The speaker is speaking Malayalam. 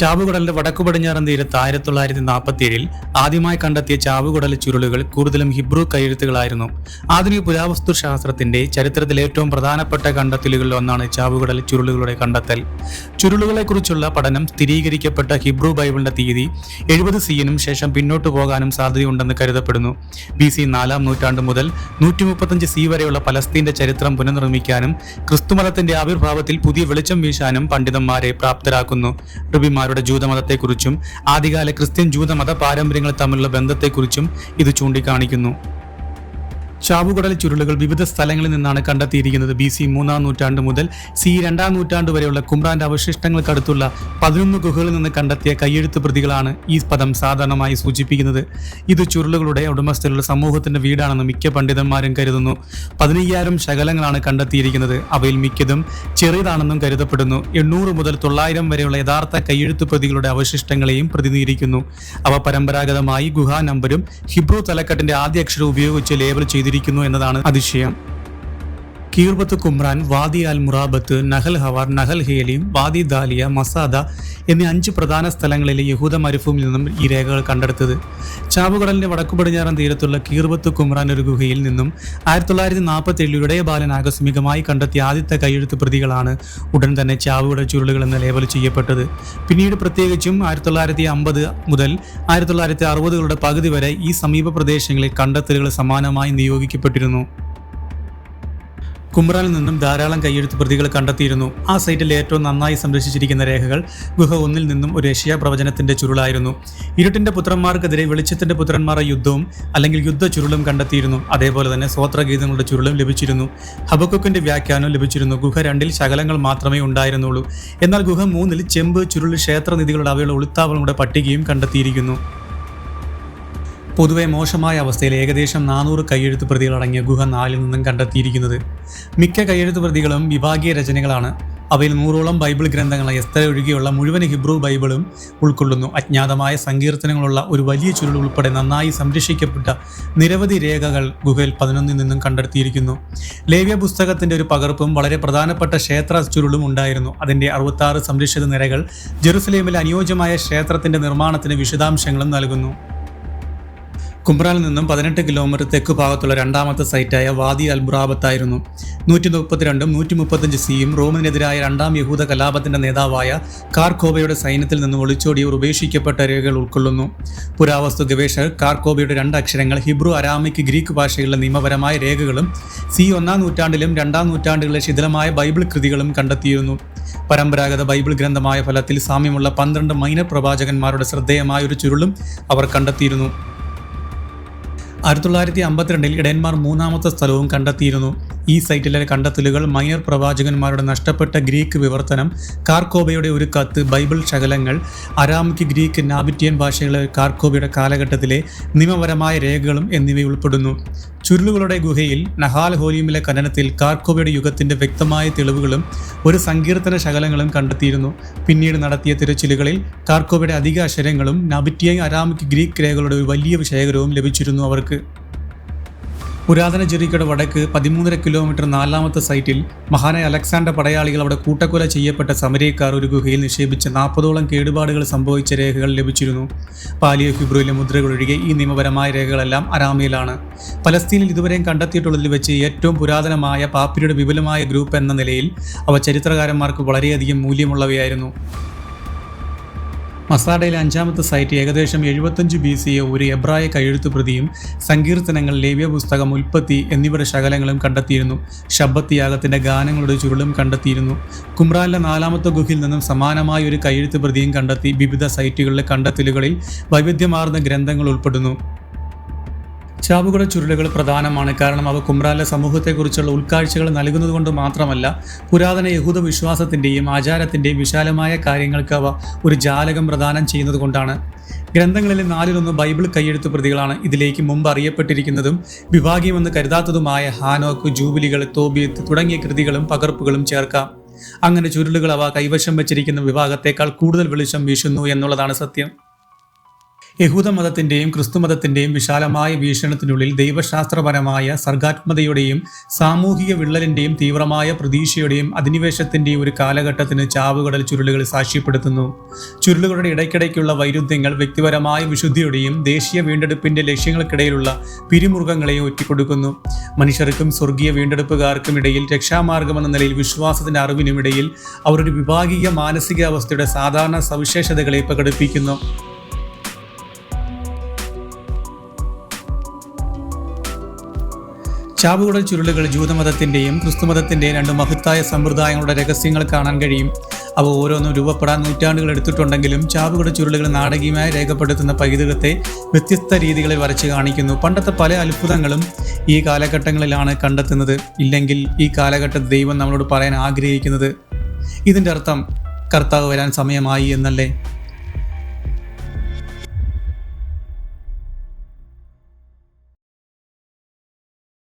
ചാവുകുടലിന്റെ വടക്കു പടിഞ്ഞാറൻ തീരത്ത് ആയിരത്തി തൊള്ളായിരത്തി നാൽപ്പത്തി ഏഴിൽ ആദ്യമായി കണ്ടെത്തിയ ചാവുകുടൽ ചുരുളുകൾ കൂടുതലും ഹിബ്രു കൈയെഴുത്തുകളായിരുന്നു. ആധുനിക പുരാവസ്തു ശാസ്ത്രത്തിന്റെ ചരിത്രത്തിലെ ഏറ്റവും പ്രധാനപ്പെട്ട കണ്ടെത്തലുകളിൽ ഒന്നാണ് ചാവുകുടൽ ചുരുളുകളുടെ കണ്ടെത്തൽ. ചുരുളുകളെക്കുറിച്ചുള്ള പഠനം സ്ഥിരീകരിക്കപ്പെട്ട ഹിബ്രു ബൈബിളിന്റെ തീയതി എഴുപത് സിയിനും ശേഷം പിന്നോട്ട് പോകാനും സാധ്യതയുണ്ടെന്ന് കരുതപ്പെടുന്നു. ബി സി നാലാം നൂറ്റാണ്ട് മുതൽ നൂറ്റി മുപ്പത്തഞ്ച് സി വരെയുള്ള പലസ്തീന്റെ ചരിത്രം പുനർനിർമ്മിക്കാനും ക്രിസ്തുമതത്തിന്റെ ആവിർഭാവത്തിൽ പുതിയ വെളിച്ചം വീശാനും പണ്ഡിതന്മാരെ പ്രാപ്തരാക്കുന്നു. റബിമാരുടെ ജൂതമതത്തെക്കുറിച്ചും ആദ്യകാല ക്രിസ്ത്യൻ ജൂതമത പാരമ്പര്യങ്ങൾ തമ്മിലുള്ള ബന്ധത്തെക്കുറിച്ചും ഇത് ചൂണ്ടിക്കാണിക്കുന്നു. ചാവുകടൽ ചുരുളുകൾ വിവിധ സ്ഥലങ്ങളിൽ നിന്നാണ് കണ്ടെത്തിയിരിക്കുന്നത്. ബി സി മൂന്നാം നൂറ്റാണ്ട് മുതൽ സി രണ്ടാം നൂറ്റാണ്ട് വരെയുള്ള കുമ്രാന്റെ അവശിഷ്ടങ്ങൾക്കടുത്തുള്ള പതിനൊന്ന് ഗുഹകളിൽ നിന്ന് കണ്ടെത്തിയ കയ്യെഴുത്ത് പ്രതികളാണ് ഈ പദം സാധാരണമായി സൂചിപ്പിക്കുന്നത്. ഇത് ചുരുളുകളുടെ ഉടമസ്ഥരുടെ സമൂഹത്തിന്റെ വീടാണെന്ന് മിക്ക പണ്ഡിതന്മാരും കരുതുന്നു. പതിനയ്യായിരം ശകലങ്ങളാണ് കണ്ടെത്തിയിരിക്കുന്നത്. അവയിൽ മിക്കതും ചെറിയതാണെന്നും കരുതപ്പെടുന്നു. എണ്ണൂറ് മുതൽ തൊള്ളായിരം വരെയുള്ള യഥാർത്ഥ കയ്യെഴുത്ത് പ്രതികളുടെ അവശിഷ്ടങ്ങളെയും പ്രതിനിധീകരിക്കുന്നു. അവ പരമ്പരാഗതമായി ഗുഹാ നമ്പരും ഹിബ്രു തലക്കെട്ടിന്റെ ആദ്യ അക്ഷരം ഉപയോഗിച്ച് ലേബൽ ചെയ്തിരിക്കുന്നു. എന്നതാണ് അതിശയം. Khirbet Qumran Wadi Al Murabbaat Nahal Hever Nahal Helim Wadi Daliyeh Masada എന്നീ അഞ്ച് പ്രധാന സ്ഥലങ്ങളിലെ യഹൂദ മരുഭൂമിയിൽ നിന്നും ഈ രേഖകൾ കണ്ടെടുത്തത്. ചാവുകടലിന്റെ വടക്കു പടിഞ്ഞാറൻ തീരത്തുള്ള കീർബത്ത് കുമ്രാൻ ഒരു ഗുഹയിൽ നിന്നും ആയിരത്തി തൊള്ളായിരത്തി നാൽപ്പത്തി ഏഴിൽ ഇടയബാലൻ ആകസ്മികമായി കണ്ടെത്തിയ ആദ്യത്തെ കൈയെഴുത്ത് പ്രതികളാണ് ഉടൻ തന്നെ ചാവുകടൽ ചുരുളുകൾ എന്ന ലേബൽ ചെയ്യപ്പെട്ടത്. പിന്നീട് പ്രത്യേകിച്ചും ആയിരത്തി തൊള്ളായിരത്തി അമ്പത് മുതൽ ആയിരത്തി തൊള്ളായിരത്തി അറുപതുകളുടെ പകുതി വരെ ഈ സമീപ പ്രദേശങ്ങളിൽ കണ്ടെത്തലുകൾ സമാനമായി നിയോഗിക്കപ്പെട്ടിരുന്നു. കുമ്രാനിൽ നിന്നും ധാരാളം കൈയെഴുത്ത് പ്രതികൾ കണ്ടെത്തിയിരുന്നു. ആ സൈറ്റിൽ ഏറ്റവും നന്നായി സംരക്ഷിച്ചിരിക്കുന്ന രേഖകൾ ഗുഹ ഒന്നിൽ നിന്നും ഒരു ഏഷ്യ പ്രവചനത്തിന്റെ ചുരുളായിരുന്നു. ഇരുട്ടിന്റെ പുത്രന്മാർക്കെതിരെ വെളിച്ചത്തിന്റെ പുത്രന്മാരുടെ യുദ്ധവും അല്ലെങ്കിൽ യുദ്ധ ചുരുളും കണ്ടെത്തിയിരുന്നു. അതേപോലെ തന്നെ സ്വോത്രഗീതങ്ങളുടെ ചുരുളും ലഭിച്ചിരുന്നു. ഹബക്കുക്കിന്റെ വ്യാഖ്യാനവും ലഭിച്ചിരുന്നു. ഗുഹ രണ്ടിൽ ശകലങ്ങൾ മാത്രമേ ഉണ്ടായിരുന്നുള്ളൂ. എന്നാൽ ഗുഹ മൂന്നിൽ ചെമ്പ് ചുരുൾ ക്ഷേത്രനിധികളുടെ അവയുടെ ഉളുത്താവളങ്ങളുടെ പട്ടികയും കണ്ടെത്തിയിരിക്കുന്നു. പൊതുവെ മോശമായ അവസ്ഥയിൽ ഏകദേശം നാനൂറ് കൈയെഴുത്ത് പ്രതികൾ അടങ്ങിയ ഗുഹ നാലിൽ നിന്നും കണ്ടെത്തിയിരിക്കുന്നത്. മിക്ക കൈയെഴുത്ത് പ്രതികളും വിഭാഗീയ രചനകളാണ്. അവയിൽ നൂറോളം ബൈബിൾ ഗ്രന്ഥങ്ങളെ എസ്തര ഒഴികെയുള്ള മുഴുവൻ ഹിബ്രു ബൈബിളും ഉൾക്കൊള്ളുന്നു. അജ്ഞാതമായ സങ്കീർത്തനങ്ങളുള്ള ഒരു വലിയ ചുരുൾ ഉൾപ്പെടെ നന്നായി സംരക്ഷിക്കപ്പെട്ട നിരവധി രേഖകൾ ഗുഹയിൽ പതിനൊന്നിൽ നിന്നും കണ്ടെത്തിയിരിക്കുന്നു. ലേവ്യ പുസ്തകത്തിന്റെ ഒരു പകർപ്പും വളരെ പ്രധാനപ്പെട്ട ക്ഷേത്ര ചുരുളും ഉണ്ടായിരുന്നു. അതിന്റെ അറുപത്താറ് സംരക്ഷിത നിരകൾ ജെറുസലേമിലെ അനുയോജ്യമായ ക്ഷേത്രത്തിന്റെ നിർമ്മാണത്തിന് വിശദാംശങ്ങളും നൽകുന്നു. കുമ്പ്രാനിൽ നിന്നും പതിനെട്ട് കിലോമീറ്റർ തെക്ക് ഭാഗത്തുള്ള രണ്ടാമത്തെ സൈറ്റായ വാദി അൽബുറാബത്തായിരുന്നു നൂറ്റി മുപ്പത്തിരണ്ടും നൂറ്റി മുപ്പത്തഞ്ച് സിയും റോമിനെതിരായ രണ്ടാം യഹൂദ കലാപത്തിന്റെ നേതാവായ കാർക്കോബയുടെ സൈന്യത്തിൽ നിന്നും ഒളിച്ചോടിയവർ ഉപേക്ഷിക്കപ്പെട്ട രേഖകൾ ഉൾക്കൊള്ളുന്നു. പുരാവസ്തു ഗവേഷകർ കാർക്കോബയുടെ രണ്ട് അക്ഷരങ്ങൾ ഹിബ്രു അരാമിക് ഗ്രീക്ക് ഭാഷകളിലെ നിയമപരമായ രേഖകളും സി ഒന്നാം നൂറ്റാണ്ടിലും രണ്ടാം നൂറ്റാണ്ടുകളിലെ ശിഥിലമായ ബൈബിൾ കൃതികളും കണ്ടെത്തിയിരുന്നു. പരമ്പരാഗത ബൈബിൾ ഗ്രന്ഥമായ ഫലത്തിൽ സാമ്യമുള്ള പന്ത്രണ്ട് മൈനർ പ്രവാചകന്മാരുടെ ശ്രദ്ധേയമായ ഒരു ചുരുളും അവർ കണ്ടെത്തിയിരുന്നു. ആയിരത്തി തൊള്ളായിരത്തി അമ്പത്തിരണ്ടിൽ ഇടയന്മാർ മൂന്നാമത്തെ സ്ഥലവും കണ്ടെത്തിയിരുന്നു. ഈ സൈറ്റിലെ കണ്ടെത്തലുകൾ മൈനർ പ്രവാചകന്മാരുടെ നഷ്ടപ്പെട്ട ഗ്രീക്ക് വിവർത്തനം കാർക്കോബയുടെ ഒരു കത്ത് ബൈബിൾ ശകലങ്ങൾ അരാമിക് ഗ്രീക്ക് നാബിറ്റിയൻ ഭാഷകളിലെ കാർക്കോബയുടെ കാലഘട്ടത്തിലെ നിയമപരമായ രേഖകളും എന്നിവ ഉൾപ്പെടുന്നു ചുരുളുകളുടെ ഗുഹയിൽ നഹാൽ ഹോലിയുമിലെ ഖനനത്തിൽ കാർക്കോബയുടെ യുഗത്തിന്റെ വ്യക്തമായ തെളിവുകളും ഒരു സങ്കീർത്തന ശകലങ്ങളും കണ്ടെത്തിയിരുന്നു. പിന്നീട് നടത്തിയ തിരച്ചിലുകളിൽ കാർക്കോബയുടെ അധിക അക്ഷരങ്ങളും നബിറ്റിയ അരാമിക് ഗ്രീക്ക് രേഖകളുടെ ഒരു വലിയ ശേഖരവും ലഭിച്ചിരുന്നു അവർക്ക്. പുരാതന ജെറിക്കയുടെ വടക്ക് പതിമൂന്നര കിലോമീറ്റർ നാലാമത്തെ സൈറ്റിൽ മഹാനായ അലക്സാണ്ടർ പടയാളികൾ അവിടെ കൂട്ടക്കൊല ചെയ്യപ്പെട്ട സമരക്കാർ ഒരു ഗുഹയിൽ നിക്ഷേപിച്ച നാൽപ്പതോളം കേടുപാടുകൾ സംഭവിച്ച രേഖകൾ ലഭിച്ചിരുന്നു. പാലിയോ ഫിബ്രുവിലെ മുദ്രകൾ ഒഴികെ ഈ നിയമപരമായ രേഖകളെല്ലാം അരാമയിലാണ്. പലസ്തീനിൽ ഇതുവരെയും കണ്ടെത്തിയിട്ടുള്ളതിൽ വെച്ച് ഏറ്റവും പുരാതനമായ പാപ്പിരിയുടെ വിപുലമായ ഗ്രൂപ്പ് എന്ന നിലയിൽ അവ ചരിത്രകാരന്മാർക്ക് വളരെയധികം മൂല്യമുള്ളവയായിരുന്നു. മസാഡയിലെ അഞ്ചാമത്തെ സൈറ്റ് ഏകദേശം എഴുപത്തഞ്ച് ബി സിയെ ഒരു എബ്രായ കയ്യെഴുത്തു പ്രതിയും സങ്കീർത്തനങ്ങൾ ലേവ്യ പുസ്തകം ഉൽപ്പത്തി എന്നിവയുടെ ശകലങ്ങളും കണ്ടെത്തിയിരുന്നു. ശബ്ദത്യാഗത്തിന്റെ ഗാനങ്ങളുടെ ചുരുളും കണ്ടെത്തിയിരുന്നു. കുമ്രാനിലെ നാലാമത്തെ ഗുഹയിൽ നിന്നും സമാനമായ ഒരു കയ്യെഴുത്ത് പ്രതിയും കണ്ടെത്തി വിവിധ സൈറ്റുകളിലെ കണ്ടെത്തലുകളിൽ വൈവിധ്യമാർന്ന ഗ്രന്ഥങ്ങൾ ഉൾപ്പെടുന്നു. ചാവുകുട ചുരുളുകൾ പ്രധാനമാണ്. കാരണം അവ കുമ്രാല സമൂഹത്തെക്കുറിച്ചുള്ള ഉൾക്കാഴ്ചകൾ നൽകുന്നതുകൊണ്ട് മാത്രമല്ല പുരാതന യഹൂദ വിശ്വാസത്തിന്റെയും ആചാരത്തിന്റെയും വിശാലമായ കാര്യങ്ങൾക്ക് അവ ഒരു ജാലകം പ്രദാനം ചെയ്യുന്നത് കൊണ്ടാണ് ഗ്രന്ഥങ്ങളിലെ നാലിലൊന്ന് ബൈബിൾ കൈയെഴുത്ത് പ്രതികളാണ്. ഇതിലേക്ക് മുമ്പ് അറിയപ്പെട്ടിരിക്കുന്നതും വിഭാഗീയമെന്ന് കരുതാത്തതുമായ ഹാനോക്ക് ജൂബിലികൾ തോബിയത്ത് തുടങ്ങിയ കൃതികളും പകർപ്പുകളും ചേർക്കാം. അങ്ങനെ ചുരുളുകൾ അവ കൈവശം വെച്ചിരിക്കുന്ന വിഭാഗത്തേക്കാൾ കൂടുതൽ വെളിച്ചം വീശുന്നു എന്നുള്ളതാണ് സത്യം. യഹൂദ മതത്തിന്റെയും ക്രിസ്തു മതത്തിന്റെയും വിശാലമായ വീക്ഷണത്തിനുള്ളിൽ ദൈവശാസ്ത്രപരമായ സർഗാത്മതയുടെയും സാമൂഹിക വിള്ളലിന്റെയും തീവ്രമായ പ്രതീക്ഷയുടെയും അധിനിവേശത്തിന്റെയും ഒരു കാലഘട്ടത്തിന് ചാവുകടൽ ചുരുളുകൾ സാക്ഷ്യപ്പെടുത്തുന്നു. ചുരുളുകളുടെ ഇടയ്ക്കിടയ്ക്കുള്ള വൈരുദ്ധ്യങ്ങൾ വ്യക്തിപരമായ വിശുദ്ധിയുടെയും ദേശീയ വീണ്ടെടുപ്പിന്റെ ലക്ഷ്യങ്ങൾക്കിടയിലുള്ള പിരിമുറുകങ്ങളെയും ഒറ്റിക്കൊടുക്കുന്നു. മനുഷ്യർക്കും സ്വർഗീയ വീണ്ടെടുപ്പുകാർക്കും ഇടയിൽ രക്ഷാമാർഗമെന്ന നിലയിൽ വിശ്വാസത്തിന്റെ അറിവിനും ഇടയിൽ അവർ ഒരു വിഭാഗീയ മാനസികാവസ്ഥയുടെ സാധാരണ സവിശേഷതകളെ പ്രകടിപ്പിക്കുന്നു. ചാവുകുടൽ ചുരുളുകൾ ജൂതമതത്തിന്റെയും ക്രിസ്തുമതത്തിന്റെയും രണ്ട് മഹത്തായ സമ്പ്രദായങ്ങളുടെ രഹസ്യങ്ങൾ കാണാൻ കഴിയും. അവ ഓരോന്നും രൂപപ്പെടാൻ നൂറ്റാണ്ടുകൾ എടുത്തിട്ടുണ്ടെങ്കിലും ചാവുകുട ചുരുളുകൾ നാടകീയമായി രേഖപ്പെടുത്തുന്ന പൈതൃകത്തെ വ്യത്യസ്ത രീതികളിൽ വരച്ച് കാണിക്കുന്നു. പണ്ടത്തെ പല അത്ഭുതങ്ങളും ഈ കാലഘട്ടങ്ങളിലാണ് കണ്ടെത്തുന്നത്. ഇല്ലെങ്കിൽ ഈ കാലഘട്ടത്തിൽ ദൈവം നമ്മളോട് പറയാൻ ആഗ്രഹിക്കുന്നത്. ഇതിന്റെ അർത്ഥം കർത്താവ് വരാൻ സമയമായി എന്നല്ലേ?